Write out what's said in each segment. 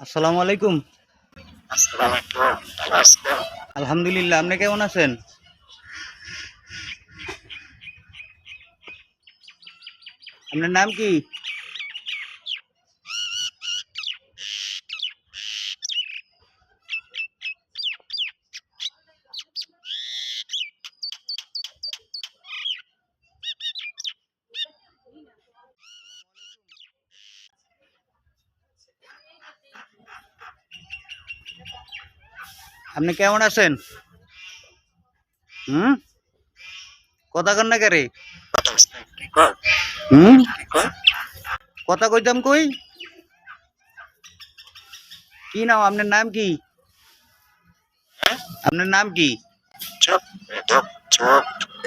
আসসালামু আলাইকুম। আলহামদুলিল্লাহ আপনি কেমন আছেন? আপনার নাম কি? আপনি কেমন আছেন? হুম? কথা কন না কে হুম? কথা কইতাম কই? কি নাম? আপনার নাম কি? আপনার নাম কি?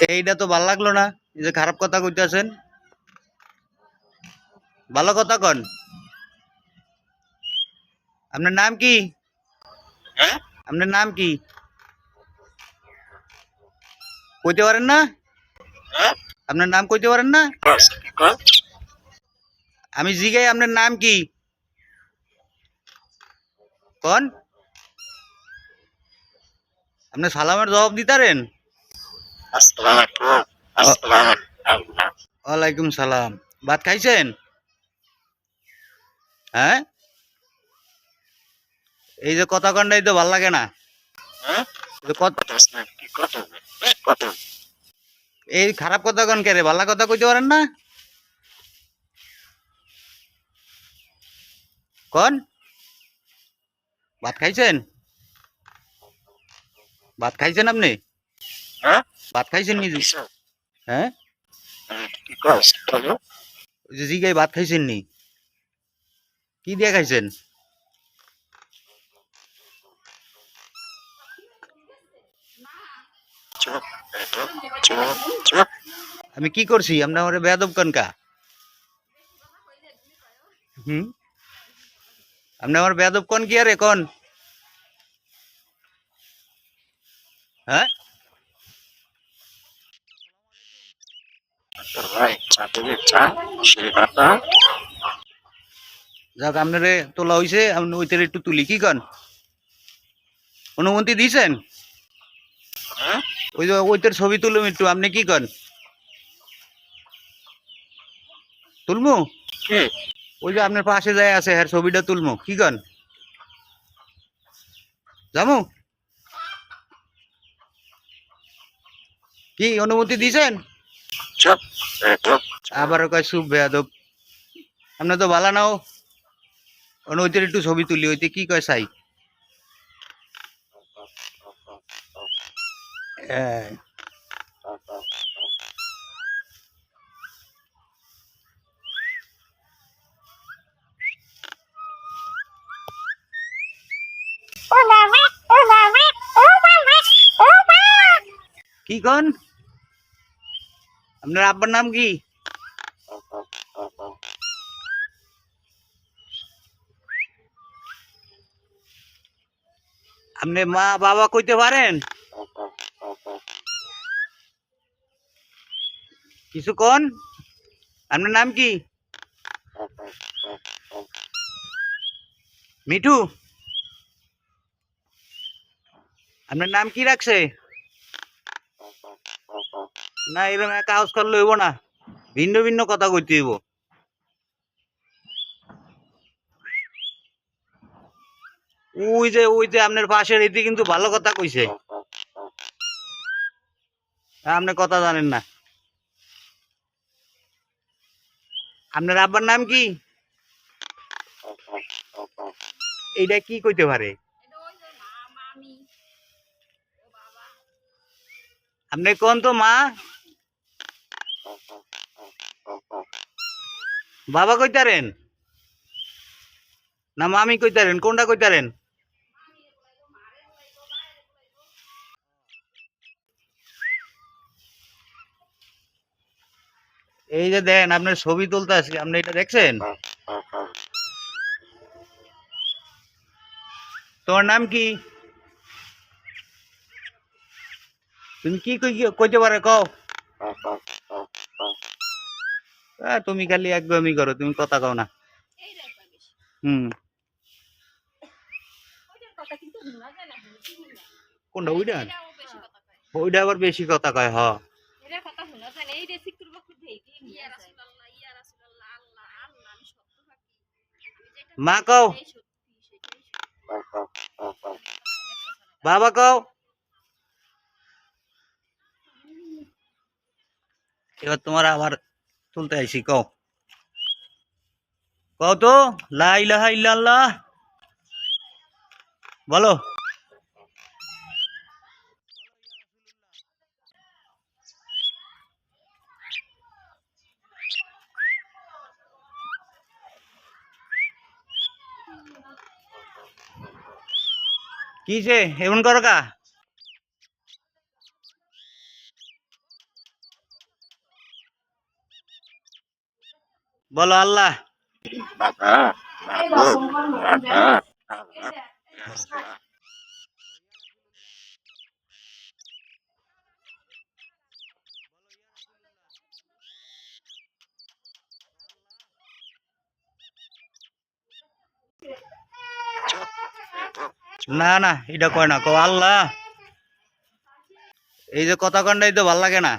এইটা তো ভালো লাগল না, এই যে খারাপ কথা কইতাছেন। ভালো কথা কন। আপনার নাম কি? আপনার নাম কি? কইতে পারেন না? আপনার নাম কইতে পারেন না? আমি জিগাই আপনার নাম কি? কোন? আপনি সালামের জবাব দিতারেন ওয়ালাইকুম সালাম। ভাত খাইছেন? হ্যাঁ? এই যে কথা কন্ডাই তো ভালো লাগে না। এই যে খারাপ কথা? কন কে রে? ভালো কথা কইতে পারেন না? কন? ভাত খাইছেন? ভাত খাইছেন আপনি? ভাত খাইছেন নি হ্যাঁ? জিগাই ভাত খাইছেন নি? কি দিয়ে খাইছেন? আমি কি করছি? আপনি আমার বেয়াদব কনকা। হুম? আপনি আমার বেয়াদব কন কি আরে কোন? হ্যাঁ? যাক আপনারে তোলা হইছে আপনি ওইটার একটু তুলি। কি কন? অনুমতি দিয়েছেন ওই যে ওইটার ছবি তুলুম একটু আপনি কি কন তুলমু? ওই যে আপনার পাশে যায় আছে হ্যাঁ ছবিটা তুলমু কি কন যামু কি অনুমতি দিয়েছেন? আবার কয় সুপ বেয়াদব। আপনার তো ভালো নাও। ওইটার একটু ছবি তুলি ওইতে কি কয় চাই হ্যাঁ কি কন আপনার আব্বার নাম কি আপনি মা বাবা কইতে পারেন কিছু কোন আপনার নাম কি? মিঠু? আপনার নাম কি রাখছে? না, এরকম এক কাগজ করলে হইব না। ভিন্ন ভিন্ন কথা কইতে হইব। ওই যে ওই যে আপনার পাশের এটি কিন্তু ভালো কথা কইছে। আপনি কথা জানেন না। আপনার আব্বার নাম কি? এইটা কি কইতে পারে? আপনি কোন তো, মা? বাবা কইতারেন? না, মামি কইতারেন, কোনটা কইতারেন? এই যে দেন আপনার ছবি তুলতে আসি। আপনি এটা দেখছেন? তোমার নাম কি? তুমি কি কই- কইতে পারে কও? তুমি খালি একদমই করো তুমি কথা কও না। হুম। কোনটা ওইটা এটাও কথা কয়। ওইটা আবার বেশি কথা কয় হ। যায়। মা কও। বাবা কও। এবার তোমার আবার তুলতে আইসি কও। কও তো লা ইলাহা ইল্লাল্লাহ। বলো। কিছে এমন করো কা বলো আল্লাহ। না না, এটা কয় না কো আল্লাহ। এই যে কথা কন্ডাই তো ভালো লাগে না।